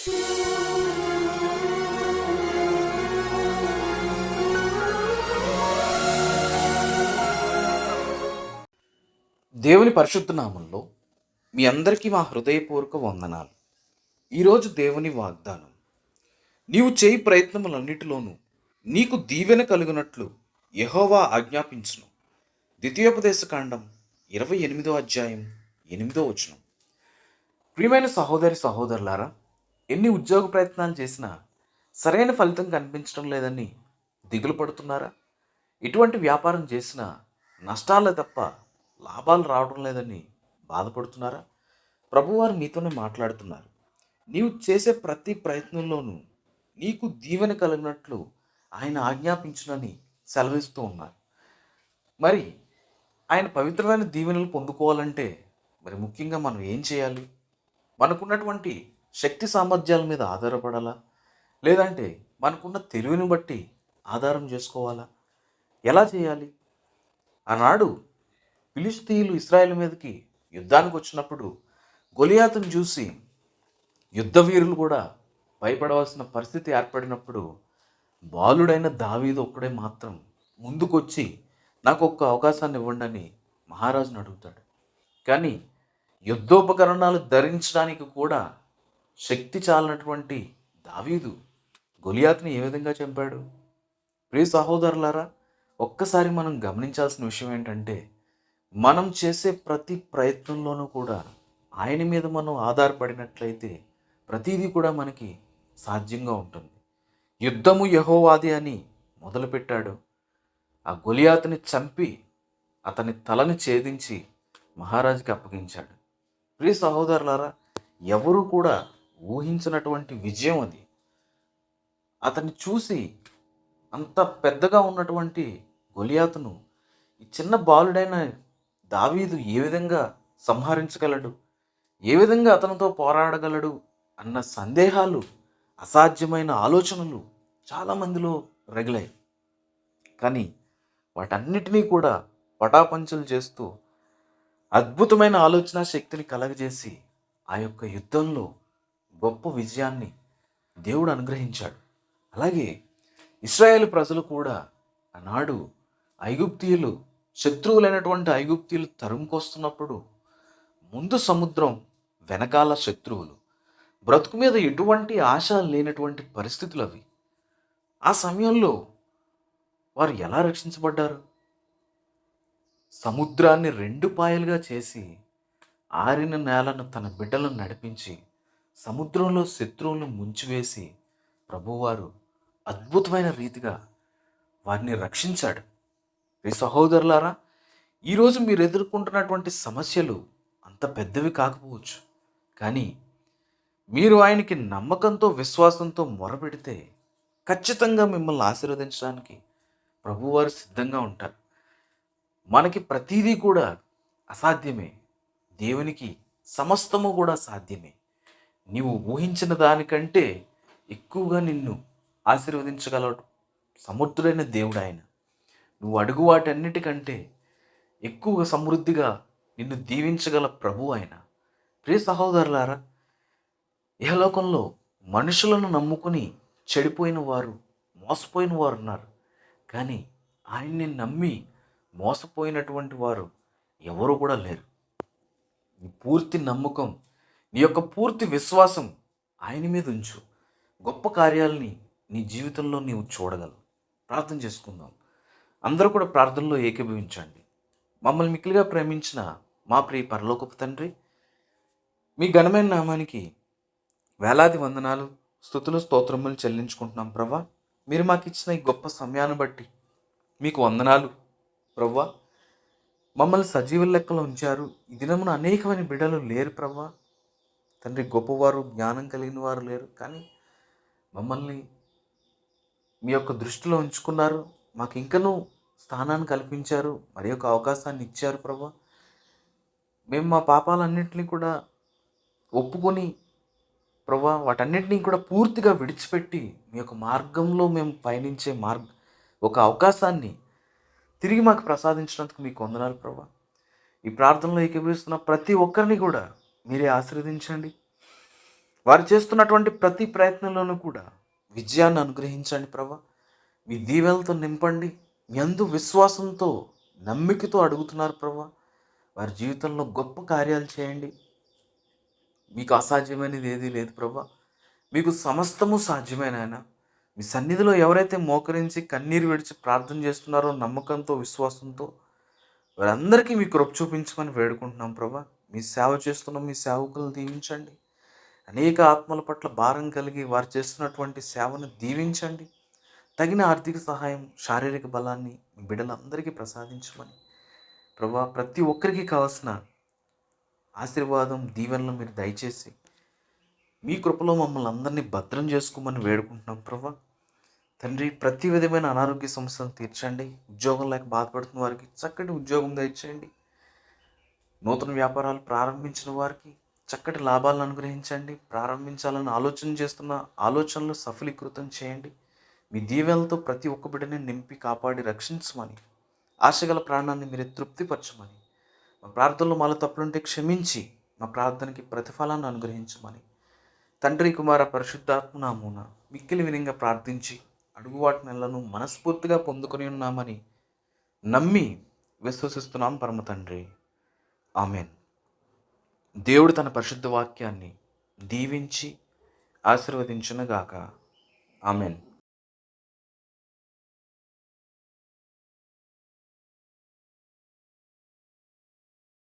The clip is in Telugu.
దేవుని పరిశుద్ధ నామంలో మీ అందరికీ మా హృదయపూర్వక వందనాలు. ఈరోజు దేవుని వాగ్దానం నీవు చేయి ప్రయత్నములన్నిటిలోనూ నీకు దీవెన కలుగునట్లు యహోవా ఆజ్ఞాపించును. ద్వితీయోపదేశ కాండం ఇరవై ఎనిమిదో అధ్యాయం ఎనిమిదో వచనం. ప్రియమైన సహోదరి సహోదరులారా ఎన్ని ఉద్యోగ ప్రయత్నాలు చేసినా సరైన ఫలితం కనిపించడం లేదని దిగులు పడుతున్నారా? ఇటువంటి వ్యాపారం చేసినా నష్టాలే తప్ప లాభాలు రావడం లేదని బాధపడుతున్నారా? ప్రభువారు మీతోనే మాట్లాడుతున్నారు. నీవు చేసే ప్రతి ప్రయత్నంలోనూ నీకు దీవెన కలిగినట్లు ఆయన ఆజ్ఞాపించునని సెలవిస్తూ ఉన్నారు. మరి ఆయన పవిత్రమైన దీవెనలు పొందుకోవాలంటే మరి ముఖ్యంగా మనం ఏం చేయాలి? మనకున్నటువంటి శక్తి సామర్థ్యాల మీద ఆధారపడాలా? లేదంటే మనకున్న తెలివిని బట్టి ఆధారం చేసుకోవాలా? ఎలా చేయాలి? ఆనాడు ఫిలిస్తీన్లు ఇస్రాయేల్ మీదకి యుద్ధానికి వచ్చినప్పుడు గొలియాతును చూసి యుద్ధవీరులు కూడా భయపడవలసిన పరిస్థితి ఏర్పడినప్పుడు బాలుడైన దావీదు ఒక్కడే మాత్రం ముందుకొచ్చి నాకు ఒక్క అవకాశాన్ని ఇవ్వండి అని మహారాజును అడుగుతాడు. కానీ యుద్ధోపకరణాలు ధరించడానికి కూడా శక్తి చాలినటువంటి దావీదు గొలియాత్ని ఏ విధంగా చంపాడు? ప్రియ సహోదరులారా ఒక్కసారి మనం గమనించాల్సిన విషయం ఏంటంటే మనం చేసే ప్రతి ప్రయత్నంలోనూ కూడా ఆయన మీద మనం ఆధారపడినట్లయితే ప్రతిదీ కూడా మనకి సాధ్యంగా ఉంటుంది. యుద్ధము యహోవాది అని మొదలుపెట్టాడు. ఆ గొలియాతని చంపి అతని తలని ఛేదించి మహారాజుకి అప్పగించాడు. ప్రియ సహోదరులారా ఎవరు కూడా ఊహించినటువంటి విజయం అది. అతన్ని చూసి అంత పెద్దగా ఉన్నటువంటి గొలియాతును ఈ చిన్న బాలుడైన దావీదు ఏ విధంగా సంహరించగలడు? ఏ విధంగా అతనితో పోరాడగలడు? అన్న సందేహాలు అసాధ్యమైన ఆలోచనలు చాలామందిలో రగిలాయి. కానీ వాటన్నిటినీ కూడా పటాపంచలు చేస్తూ అద్భుతమైన ఆలోచన శక్తిని కలగజేసి ఆ యొక్క యుద్ధంలో గొప్ప విజయాన్ని దేవుడు అనుగ్రహించాడు. అలాగే ఇస్రాయేల్ ప్రజలు కూడా ఆనాడు ఐగుప్తీయులు శత్రువులైనటువంటి ఐగుప్తీయులు తరుముకొస్తున్నప్పుడు ముందు సముద్రం వెనకాల శత్రువులు. బ్రతుకు మీద ఎటువంటి ఆశ లేనటువంటి పరిస్థితులు అవి. ఆ సమయంలో వారు ఎలా రక్షించబడ్డారు? సముద్రాన్ని రెండు పాయలుగా చేసి ఆరిన నేలను తన బిడ్డలను నడిపించి సముద్రంలో శత్రువులను ముంచివేసి ప్రభువారు అద్భుతమైన రీతిగా వారిని రక్షించాడు. ఈ సహోదరులారా ఈరోజు మీరు ఎదుర్కొంటున్నటువంటి సమస్యలు అంత పెద్దవి కాకపోవచ్చు. కానీ మీరు ఆయనకి నమ్మకంతో విశ్వాసంతో మొరపెడితే ఖచ్చితంగా మిమ్మల్ని ఆశీర్వదించడానికి ప్రభువారు సిద్ధంగా ఉంటారు. మనకి ప్రతిదీ కూడా అసాధ్యమే. దేవునికి సమస్తము కూడా సాధ్యమే. నీవు ఊహించిన దానికంటే ఎక్కువగా నిన్ను ఆశీర్వదించగలడు. సమర్థుడైన దేవుడు ఆయన నువ్వు అడుగు వాటన్నిటికంటే ఎక్కువగా సమృద్ధిగా నిన్ను దీవించగల ప్రభు ఆయన ప్రియ సహోదరులారా ఇహలోకంలో మనుషులను నమ్ముకుని చెడిపోయిన వారు మోసపోయిన వారు ఉన్నారు. కానీ ఆయన్ని నమ్మి మోసపోయినటువంటి వారు ఎవరు కూడా లేరు. పూర్తి నమ్మకం నీ యొక్క పూర్తి విశ్వాసం ఆయన మీద ఉంచు. గొప్ప కార్యాలని నీ జీవితంలో నీవు చూడగలవు. ప్రార్థన చేసుకుందాం. అందరూ కూడా ప్రార్థనలో ఏకీభవించండి. మమ్మల్ని మిక్కిలిగా ప్రేమించిన మా ప్రియ పరలోకపు తండ్రి మీ ఘనమైన నామానికి వేలాది వందనాలు స్థుతులు స్తోత్రములు చెల్లించుకుంటున్నాం ప్రభా. మీరు మాకు ఇచ్చిన ఈ గొప్ప సమయాన్ని బట్టి మీకు వందనాలు ప్రవ్వా మమ్మల్ని సజీవుల లెక్కలో ఉంచారు. ఈ దినమున అనేకమైన బిడ్డలు లేరు ప్రవ్వా తండ్రి గొప్పవారు జ్ఞానం కలిగిన వారు లేరు. కానీ మమ్మల్ని మీ యొక్క దృష్టిలో ఉంచుకున్నారు. మాకు ఇంకనూ స్థానాన్ని కల్పించారు. మరి యొక్క అవకాశాన్ని ఇచ్చారు ప్రభా. మేము మా పాపాలన్నింటినీ కూడా ఒప్పుకొని ప్రభా వాటన్నిటినీ కూడా పూర్తిగా విడిచిపెట్టి మీ యొక్క మార్గంలో మేము పయనించే మార్గ ఒక అవకాశాన్ని తిరిగి మాకు ప్రసాదించినందుకు మీకు వందనాలు ప్రభా. ఈ ప్రార్థనలో ఏకీభవిస్తున్న ప్రతి ఒక్కరిని కూడా మీరే ఆశీర్వదించండి. వారు చేస్తున్నటువంటి ప్రతి ప్రయత్నంలోనూ కూడా విజయాన్ని అనుగ్రహించండి ప్రభా. మీ దీవెలతో నింపండి. ఎందు విశ్వాసంతో నమ్మికతో అడుగుతున్నారు ప్రభా. వారి జీవితంలో గొప్ప కార్యాలు చేయండి. మీకు అసాధ్యమైనది ఏదీ లేదు ప్రభా. మీకు సమస్తము సాధ్యమైన ఆయన. మీ సన్నిధిలో ఎవరైతే మోకరించి కన్నీరు విడిచి ప్రార్థన చేస్తున్నారో నమ్మకంతో విశ్వాసంతో వారందరికీ మీ కృప చూపించమని వేడుకుంటున్నాం ప్రభా. మీ సేవ చేస్తున్న మీ సేవకులను దీవించండి. అనేక ఆత్మల పట్ల భారం కలిగి వారు చేస్తున్నటువంటి సేవను దీవించండి. తగిన ఆర్థిక సహాయం శారీరక బలాన్ని మీ బిడ్డలందరికీ ప్రసాదించమని ప్రభా ప్రతి ఒక్కరికి కావాల్సిన ఆశీర్వాదం దీవెనలు మీరు దయచేసి మీ కృపలో మమ్మల్ని అందరినీ భద్రం చేసుకోమని వేడుకుంటున్నాం ప్రభా. తండ్రి ప్రతి విధమైన అనారోగ్య సమస్యలను తీర్చండి. ఉద్యోగం లేక బాధపడుతున్న వారికి చక్కటి ఉద్యోగం దయచేయండి. నూతన వ్యాపారాలు ప్రారంభించిన వారికి చక్కటి లాభాలను అనుగ్రహించండి. ప్రారంభించాలని ఆలోచన చేస్తున్న ఆలోచనలు సఫలీకృతం చేయండి. మీ దీవెలతో ప్రతి ఒక్క బిడ్డని నింపి కాపాడి రక్షించమని ఆశగల ప్రాణాన్ని మీరు తృప్తిపరచమని మా ప్రార్థనలో మాలో తప్పులుంటే క్షమించి మా ప్రార్థనకి ప్రతిఫలాన్ని అనుగ్రహించమని. తండ్రి కుమార పరిశుద్ధాత్మ నామూన మిక్కిలి వినంగా ప్రార్థించి అడుగువాటి నెలను మనస్ఫూర్తిగా పొందుకొని ఉన్నామని నమ్మి విశ్వసిస్తున్నాం పరమ తండ్రి. ఆమెన్. దేవుడు తన పరిశుద్ధ వాక్యాన్ని దీవించి ఆశీర్వదించునుగాక. ఆమెన్.